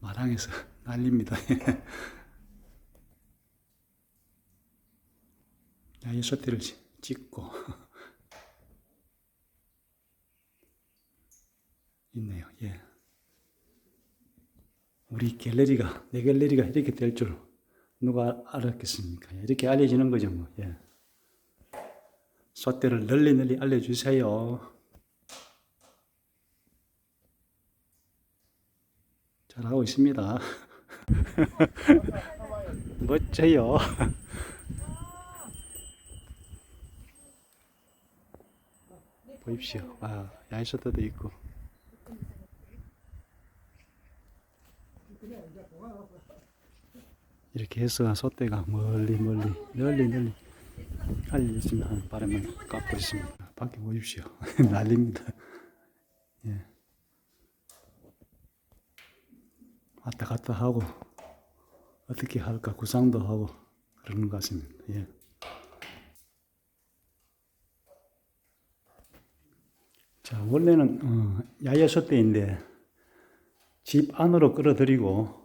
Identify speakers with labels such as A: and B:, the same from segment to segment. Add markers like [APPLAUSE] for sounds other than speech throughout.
A: 마당에서 난립니다. 야이 소띠를 찍고 [LAUGHS] 있네요. 예. 우리 갤러리가 내 갤러리가 이렇게 될 줄 누가 알았겠습니까? 이렇게 알려지는 거죠, 뭐. 예. 소떼를 널리 널리 알려주세요. 잘하고 있습니다. [LAUGHS] 멋져요. [LAUGHS] 보십시오. 아, 야이셔터도 있고. 이렇게 해서 소떼가 멀리 멀리 널리 널리 하는 바람을 갖고 있습니다. 밖에 보십시오. [LAUGHS] 난립니다. 예. 왔다 갔다 하고 어떻게 할까 구상도 하고 그러는 것 같습니다. 예. 자 원래는 어, 야외 소떼인데 집 안으로 끌어들이고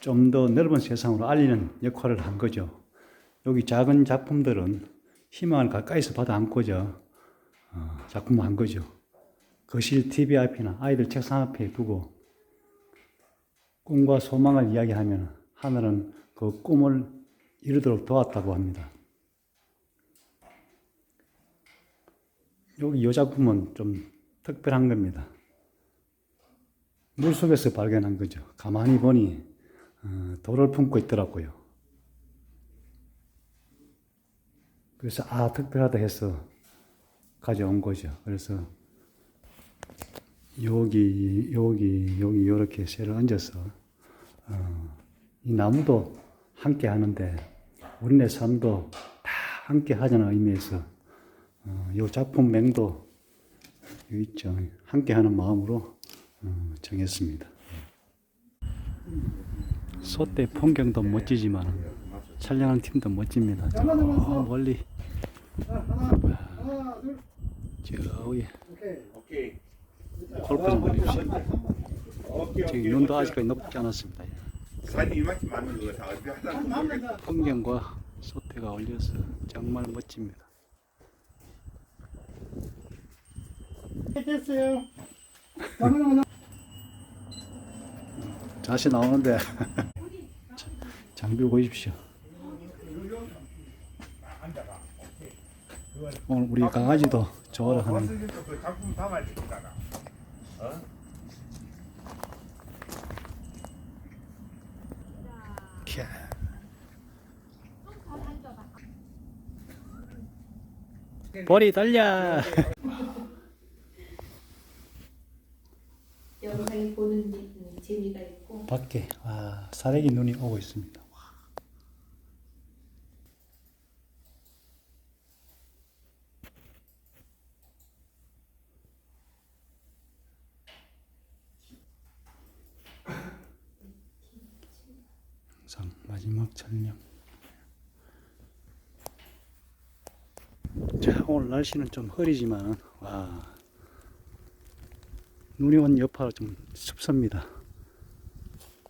A: 좀더 넓은 세상으로 알리는 역할을 한 거죠. 여기 작은 작품들은 희망을 가까이서 받아 안고죠. 어, 작품을 한 거죠. 거실 TV 앞이나 아이들 책상 앞에 두고 꿈과 소망을 이야기하면 하늘은 그 꿈을 이루도록 도왔다고 합니다. 여기 이 작품은 좀 특별한 겁니다. 물 속에서 발견한 거죠. 가만히 보니 어, 돌을 품고 있더라고요. 그래서 아 특별하다 해서 가져온 거죠. 그래서 여기 여기 여기 이렇게 쇠를 얹어서 어, 이 나무도 함께 하는데 우리네 삶도 다 함께 하자는 의미에서 어, 이 작품 맹도 여기 있죠. 함께 하는 마음으로 어, 정했습니다. 소떼 풍경도 멋지지만 촬영하는 팀도 멋집니다. 저 멀리 저 위에
B: 오케이.
A: 골프장 보십시오.
B: 오케이.
A: 지금 눈도 아직까지 높지 않았습니다. 풍경과 소태가 어울려서 정말 멋집니다.
C: 됐어요.
A: 다시 나오는데 [LAUGHS] 장비 보십시오. 오늘 우리 강아지도 좋아하는
B: 어?
A: 캬. 볼이 달려.
D: 영상을 보는 음, 재미가 있고
A: 밖에 아 사래기 눈이 오고 있습니다. 영상 마지막 촬영. 자 오늘 날씨는 좀 흐리지만 와 눈이 온 여파로 좀 습습니다.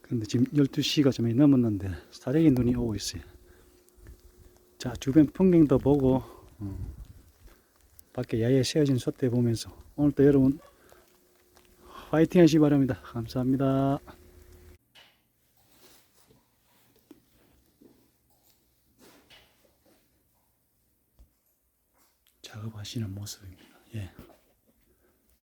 A: 근데 지금 12시가 좀 넘었는데 사대기 눈이 오고 있어요. 자, 주변 풍경도 보고, 어, 밖에 야외에 세워진 솥대 보면서 오늘도 여러분 화이팅 하시기 바랍니다. 감사합니다. 작업하시는 모습입니다. 예.